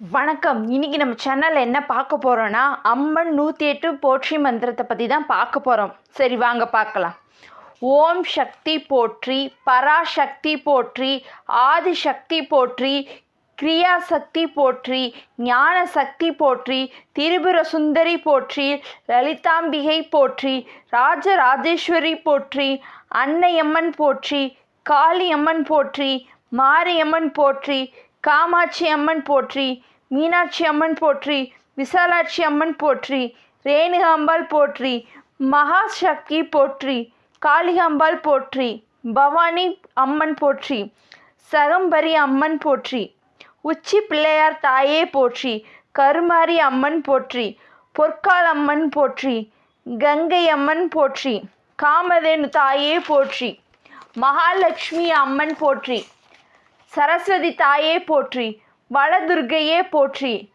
வணக்கம். இன்னைக்கு நம்ம சேனலில் என்ன பார்க்க போகிறோன்னா அம்மன் நூற்றி எட்டு போற்றி மந்திரத்தை பற்றி தான் பார்க்க போகிறோம் சரி வாங்க பார்க்கலாம். ஓம் சக்தி போற்றி பராசக்தி போற்றி ஆதிசக்தி போற்றி கிரியா சக்தி போற்றி ஞான சக்தி போற்றி திரிபுர சுந்தரி போற்றி லலிதாம்பிகை போற்றி ராஜராஜேஸ்வரி போற்றி அன்னையம்மன் போற்றி காளியம்மன் போற்றி மாரியம்மன் போற்றி காமாட்சி அம்மன் போற்றி மீனாட்சி அம்மன் போற்றி விசாலாட்சி அம்மன் போற்றி ரேணுகாம்பாள் போற்றி மகாசக்தி போற்றி காளிகாம்பாள் போற்றி பவானி அம்மன் போற்றி சகம்பரி அம்மன் போற்றி உச்சி பிள்ளையார் தாயே போற்றி கருமாரி அம்மன் போற்றி பொற்கால் அம்மன் போற்றி கங்கை அம்மன் போற்றி காமதேனு தாயே போற்றி மகாலட்சுமி அம்மன் போற்றி. சரஸ்வதி தாயே போற்றி வளதுர்கையே போற்றி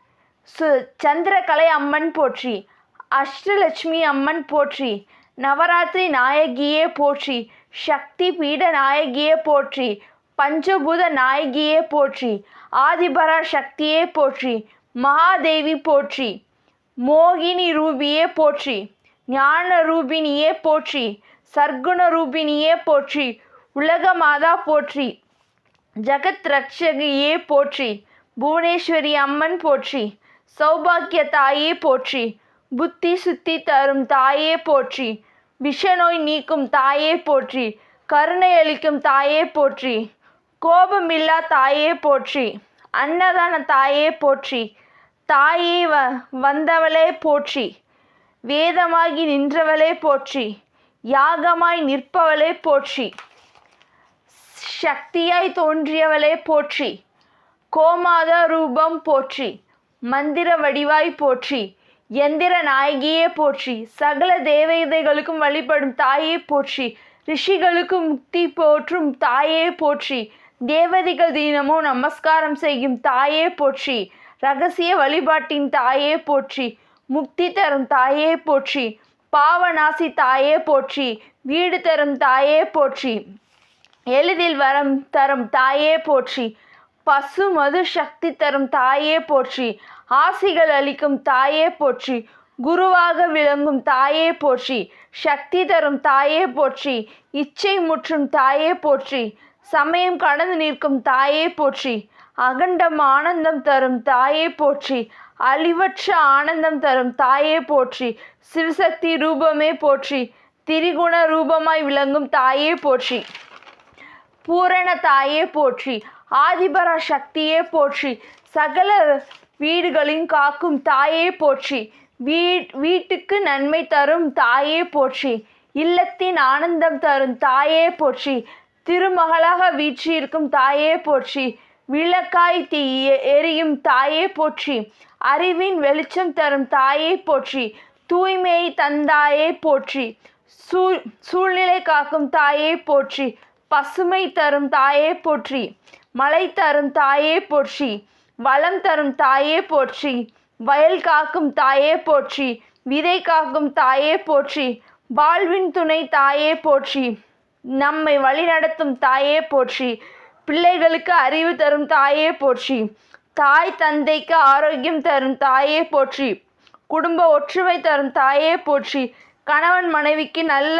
சு சந்திரகலை அம்மன் போற்றி அஷ்டலட்சுமி அம்மன் போற்றி நவராத்திரி நாயகியே போற்றி சக்தி பீட நாயகியே போற்றி பஞ்சபூத நாயகியே போற்றி ஆதிபரா சக்தியே போற்றி மகாதேவி போற்றி மோகினி ரூபியே போற்றி ஞான ரூபினியே போற்றி சர்க்குண ரூபினியே போற்றி உலகமாதா போற்றி. ஜகத் ரக்ஷகையே போற்றி புவனேஸ்வரி அம்மன் போற்றி சௌபாக்கிய தாயே போற்றி புத்தி சுத்தி தரும் தாயே போற்றி விஷநோய் நீக்கும் தாயே போற்றி கருணை அளிக்கும் தாயே போற்றி கோபமில்லா தாயே போற்றி அன்னதான தாயே போற்றி தாயே வ வந்தவளே போற்றி வேதமாகி நின்றவளே போற்றி யாகமாய் நிற்பவளே போற்றி. சக்தியாய் தோன்றியவளே போற்றி. கோமாத ரூபம் போற்றி. மந்திர வடிவாய் போற்றி. எந்திர நாயகியே போற்றி. சகல தேவதைகளுக்கும் வழிபடும் தாயே போற்றி. ரிஷிகளுக்கும் முக்தி போற்றும் தாயே போற்றி. தேவதைகள் தினமும் நமஸ்காரம் செய்யும் தாயே போற்றி. ரகசிய வழிபாட்டின் தாயே போற்றி. முக்தி தரும் தாயே போற்றி. பாவநாசி தாயே போற்றி. வீடு தரும் தாயே போற்றி. எளிதில் வரம் தரும் தாயே போற்றி பசு மது சக்தி தரும் தாயே போற்றி ஆசிகள் அளிக்கும் தாயே போற்றி குருவாக விளங்கும் தாயே போற்றி சக்தி தரும் தாயே போற்றி இச்சை முற்றும் தாயே போற்றி சமயம் கடந்து நிற்கும் தாயே போற்றி அகண்டம் ஆனந்தம் தரும் தாயே போற்றி அழிவற்ற ஆனந்தம் தரும் தாயே போற்றி சிவசக்தி ரூபமே போற்றி திரிகுண ரூபமாய் விளங்கும் தாயே போற்றி பூரண தாயே போற்றி ஆதிபரா சக்தியே போற்றி சகல வீடுகளின் காக்கும் தாயே போற்றி வீ வீட்டுக்கு நன்மை தரும் தாயே போற்றி இல்லத்தின் ஆனந்தம் தரும் தாயே போற்றி திருமகளாக வீற்றிருக்கும் தாயே போற்றி விளக்காய் தீ எரியும் தாயே போற்றி அறிவின் வெளிச்சம் தரும் தாயே போற்றி தூய்மையை தந்தாயே போற்றி சூ சூழ்நிலை காக்கும் தாயே போற்றி பசுமை தரும் தாயே போற்றி மழை தரும் தாயே போற்றி வளம் தரும் தாயே போற்றி வயல் காக்கும் தாயே போற்றி விதை காக்கும் தாயே போற்றி வாழ்வின் துணை தாயே போற்றி நம்மை வழிநடத்தும் தாயே போற்றி பிள்ளைகளுக்கு அறிவு தரும் தாயே போற்றி தாய் தந்தைக்கு ஆரோக்கியம் தரும் தாயே போற்றி குடும்ப ஒற்றுமை தரும் தாயே போற்றி கணவன் மனைவிக்கு நல்ல